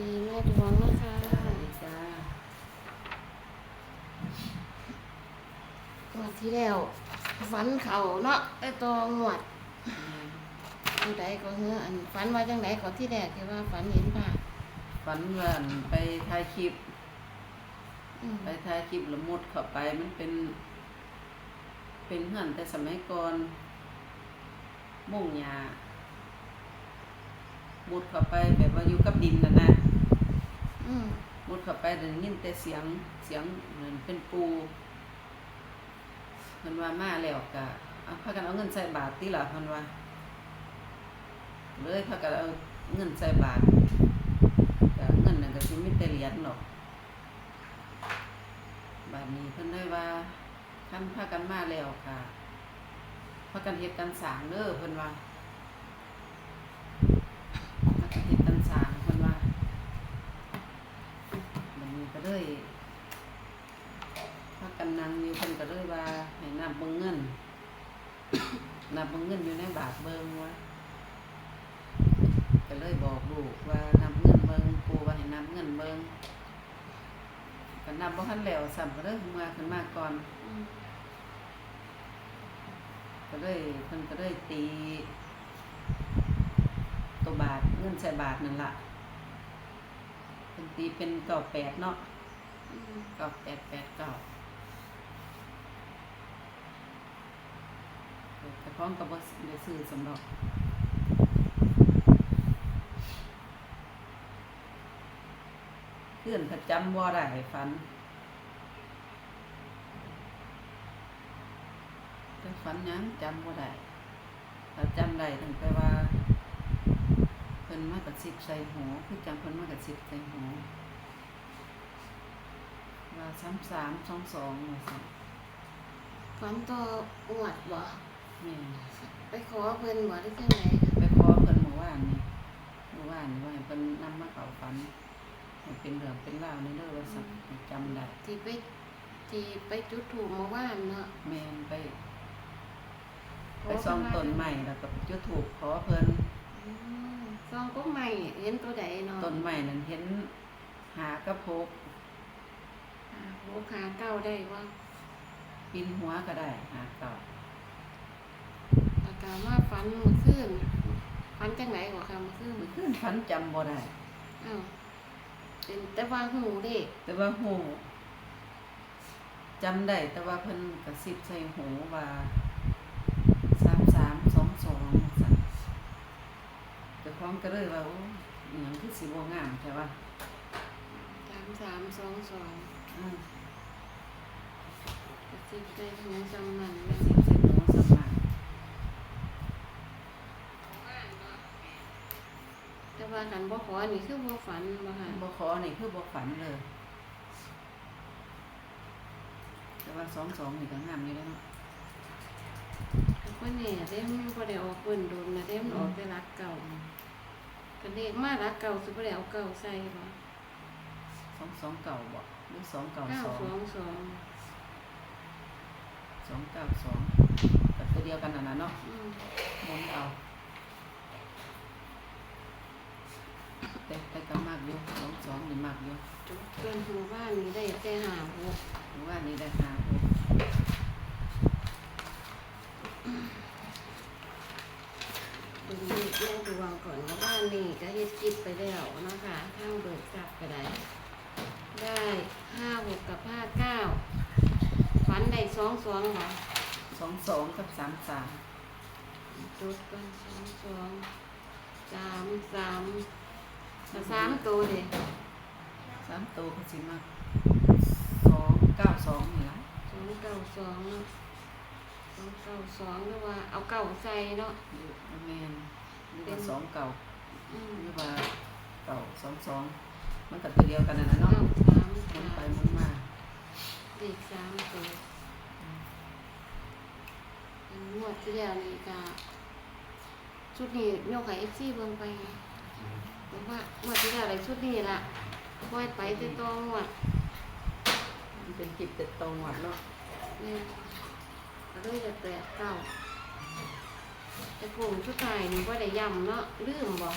ดีแม่ดวงนะคะจ้าตัวที่แล้วฝันเขาเนาะไอ้ตัวงวดผู้ใดก็เฮืออันฝันว่าจังไดก็ที่แรกที่ว่าฝันเห็นป่ะฝันว่าไปถ่ายคลิป อืมไปถ่ายคลิปแล้วมุดเข้าไปมันเป็น เป็นเหือนแต่สมัยก่อนมุ่งหญ้ามุดเข้าไปแบบว่าอยู่กับดินน่ะนะอื มมุดเข้าไปได้ยินแต่เสียงเสียงเหมือนเป็นปูเพิ่นว่ามาแล้วก็เอาพากันเอาเงินใส่บาทติล่ะเพิ่นว่าเลยพากันเอาเงินใส่บาทก็เงินนั่นก็สิมีแต่เหรียญหรอกบาดนี้เพิ่นได้ว่าท่านพากันมาแล้วค่ะพากันเฮ็ดกันสางเด้อเพิ่นว่ากันเฮ็ดกันสร้างเพิ่นว่าบัดนี้ก็เลยพากันนั่งอยู่เพิ่น ก็เลยว่าให้นับเบิ่งเงิน นับเบิ่งเงินอยู่ในบาทเบิ่งว่าก็เลยบอกลูกว่านับเงินเบิ่งปู่ว่าให้นับเงินเบิ่งก็นับบ่ทันแล้วซ้ำก็เลยมาขึ้นมาก่อนอืมก็เลยเพิ่นก็เลยตีตัวบาทเงินใส่บาทนั่นล่ะเพิ่นตีเป็นเก้าแปดเนาะอืมเก้าแปดแปดเก้า ร้อมกับบ่าได้ซื้อสำหรับเพื่อนประจำบ่าได้ฝันแต่ฝันยังจำบ่าได้ถ้าจำได้ตั้งแต่ว่าเพิ่นมากระซิบใส่หูคือจำเพิ่นมากระซิบใส่หูว่าสามสามสองสองว่าซั่น ฝันตัวงวดบ่ ไปขอเพิ่นบ่ได้จังไดไปขอเพิ่นเมื่อวานนี่เมื่อวานนี่ว่าให้เพิ่นนำมาเข้าฝันให้เป็นเรื่องเป็นราวในเด้อว่าซั่นให้จำได้ที่ไปที่ไปจุดถูกเมื่อวานเนาะแม่นไป ไปซ่องต้นใหม่แล้วก็จุดธูปขอเพิ่นอืมซองก็ใหม่เห็นตัวใดเนาะต้นใหม่นั้นเห็นหากระโพกอ่าโหขาเก้าได้ว่า ปินหัวก็ได้หาเก่าอา การว่าฟันเมื่อคืนฟันจังไหนกว่าค่ะเมื่อคืนมือขึ้นฝันจำบ่ได้ อ้าวเป็นแต่ว่าหูเด็กแต่ว่าหูจำได้แต่ว่าเพิ่นกระซิบใส่หูว่าสามสามสองสองสั่นแต่พร้อมก็เลยว่าโอ้อหยังคือสิบ่งามใช่ป่ะสามสามสองสองอืมกระซิบใจหูจำมันกระซิบใส่หูสมากแต่ ว่ากันบ่ขอนี่คือบ่ฝันบ่ค่ะบ่ขอนี่คือบ่ฝันเลย แต่ว่าสองสองนี่ก็งามอยู่แล้วเนาะก็เนี่ยเด้มันบ่ได้ออกเปิ้นโดนนะเด้มันออกแต่รักเก่าก็เลขมารักเก่าสิบ่ได้เอาเก่าใส่บ่สองสองเก่าบ่หรือสองเก่าเก้าสองสองสองสองเก้าสองก็ตัวเดียวกันน่ะนะเนาะอืมหมุนเอาแต่แต่ก็มากอยู่สองสองนี่มากอยู่จุดเกินหูบ้านนี่ได้แต่หาหกหรือว่านี่ได้หาหกเป็นเลขแม่ดวงก่อนว่าบ้านนี่ก็เฮ็ดกิจไปแล้วนะคะข้างเบิกทรัพย์ก็ได้ ได้ห้าหกกับห้าเก้าฝันได้สองสองค่ะสองสองกับสามสามจุดกันสองสองสามสามแต่สามตัวเลย สามตัวก็สิมากสองเก้าสองนี่ละสองเก้าสองเนาะสองเก้าสองหรือว่าเอาเก้าใส่เนาะอยู่แมนหรือว่าสองเก่าอืมหรือว่าเก่าสองสองมันก็ตัวเดียวกันน่ะนะเนาะเก้าสามหมุสานไปมหมุนมาเด็กสามตัวอันงวดที่แล้วนี่ก็ชุดนี้โยกไข่เอฟซีเบิ่งไปบอกว่างวดที่แล้วอะไรชุดนี้ล่ะ ปล่อยไปแต่ตัวงวดมันเป็นจิตเต็ดตรงหวัดเนาะเนี่ยก็เลยจะแตกเก้าแต่กลุ่มชุดไทยนี่ว่าได้ย่ำเนาะลืมบ่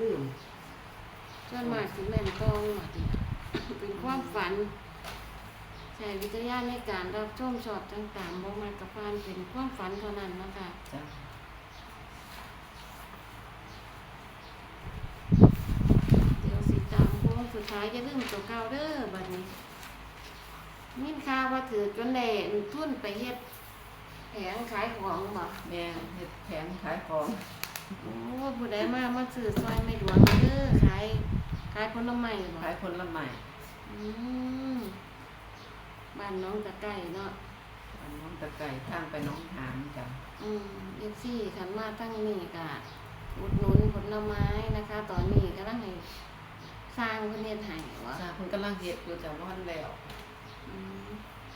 ลืมส่วนมากสิแม่นตองหมดนี่เป็นความฝันใช้วิจารณญาณในการรับชมชอบต่างๆบ่มากกับฟานเป็นความฝันเท่านั้นเนาะคะ จ้ะ เดี๋ยวสิตามโค้งสุดท้ายจะลืมตัวเก่าเด้อบัดนี้มินข่าวว่าถือจนได้ทุนไปเฮ็ดแผงขายของบ่แม่เฮ็ดแผงขายของโอ้ผู้ใดมามาซื้อซอยไม่หลวงเด้อขายขายผลไม้บ่ขายผลไม้อืมบ้านน้องตะไก่เนาะอันน้องตะไก่ทางไปน้องหานจ้ะอืมเอฟซีขันมาตั้งนี่กะอุดหนุนผลไม้นะคะ ตอนนี้ก็ต้องให้ สร้างเพื่อนเฮ็ดให้วะจ้ะเพิ่นกำลังเฮ็ดอยู่จ้ะบ่ทันแล้วอืม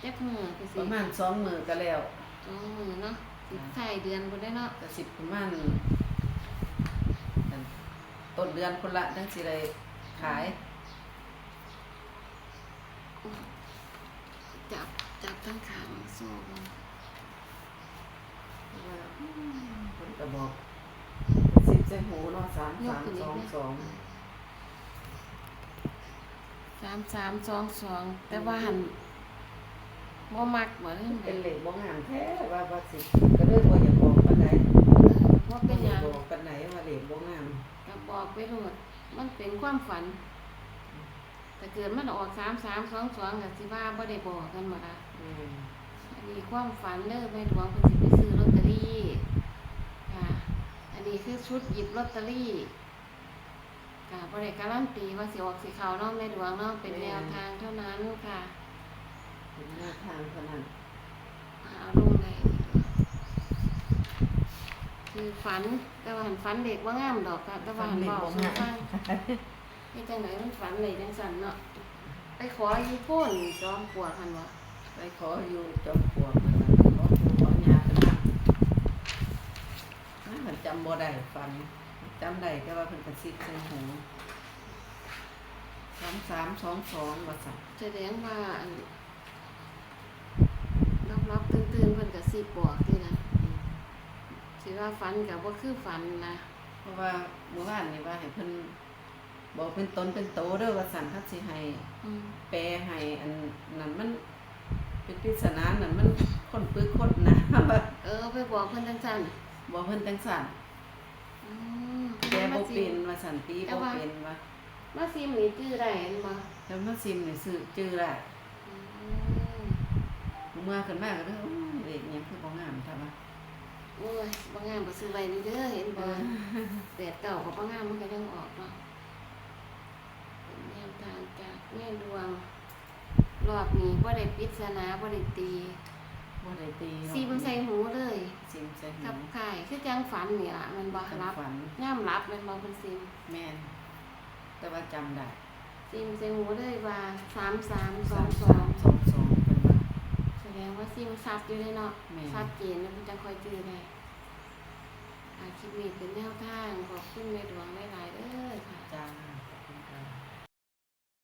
จักมือไปสิประมาณสองมื้อก็แล้วสองมือเนาะสิบไข่เดือนบ่ได้เนาะก็สิบประมาณอันต้นเดือนพุ่นละจังสิได้ขายจับจับทั้งขางโซ่บ่เพราะว่าเพิ่นก็บอกสิบใส่หูเนาะสามสาม สองสองสามสามสองสองแต่ว่าหันบ่มักบ่เล่นเป็นเหล็กบ่งามแท้ว่าว่าสิก็เลยบ่อยากบอกปานใดว่าเป็นหยังบ่อยากบอกปานใดว่าเหล็กบ่งามก็บอกไปโลดมันเป็นความฝันแต่เกิดมันออกสามสามสองสองกับสิว่าบ่ได้บอกกันหมดอะอืมอันนี้ความฝันเด้อแม่หลวงเพิ่นสิไปซื้อลอตเตอรี่ค่ะ อันนี้คือชุดหยิบลอตเตอรี่ ค่ะบ่ได้การันตีว่าสิออกสิเข้าเนาะแม่หลวงเนาะเป็นแนวทางเท่านั้นค่ะเป็นหน้าทางเท่านั้นเอาลงได้ดีกว่าคือฝันแต่ว่าหันฝันเด็กว่างามดอกค่ะแต่ว่าหันบอกสู่ฟังนี่จังไหนมันฝันเลยจังสันเนาะไปขออยู่โพ่นจอมปลวกหันวะไปขออยู่จอมปลวกนั่นล่ะขอปู่ขอยาเป็นว่ามันจำบ่ได้ฟัน จำได้แต่ว่าเพิ่นกระซิบใส่หูสามสามสองสองว่าสั่นแสดงว่าอันรับรับตื่นตื่นๆเพิ่นกับสีบอกที่นะสิว่าฝันกับว่าคือฝันนะเพราะว่าเมื่อวานนี่ว่าให้เพิ่นบอกเป็นตนเป็นโตเด้อว่าสั่นคัดสิให้อืมแปลให้อันนั้นมัน เป็นปริศนานั่นมันคนปึกคนนะ เออไปบอกเพิ่นจังสันบอกเพิ่นจังสั่นอืม แปลบ่มาซิเป็มนว่าสั่นตีแต่บ่ว่าเป็นว่ามาซิมนี่ชื่อได้เห็นบ่แล้วมาซิมนี่ซื้อจื้อได้อืมเมื่อขึ้นมาก็เด้อโอ้ยเด็กหยังคือบ่งามท่าว่าโอ้ยบางงานบ่ซื้อไว้นี่เด้อเห็นเอบ่อแดดเก่ากับบางงานมันก็ยังออกเนาะเป็นแนวทางจากแม่ดวงรอบนี้บ่ได้ปริศนาบ่ได้ตี บ่ได้ตีหรอกซีมันใส่หูเลยซิมใส่หูกับไข่คือจังฝันนี่ล่ะมันบ่คันรับฝันย่ามรับมันบ่เป็นซิมแม่นแต่ว่าจำได้ซิมใส่หูเลยว่า3322สองสองเป็นว่าแสดงว่าซิมซัดอยู่เลยเนาะแม่นชัดเจนแล้วมันจะค่อยจื้อได้อาคลิปนี้เป็นแนวทางขอบคุณแม่ดวงหลายๆเด้อค่ะจ้า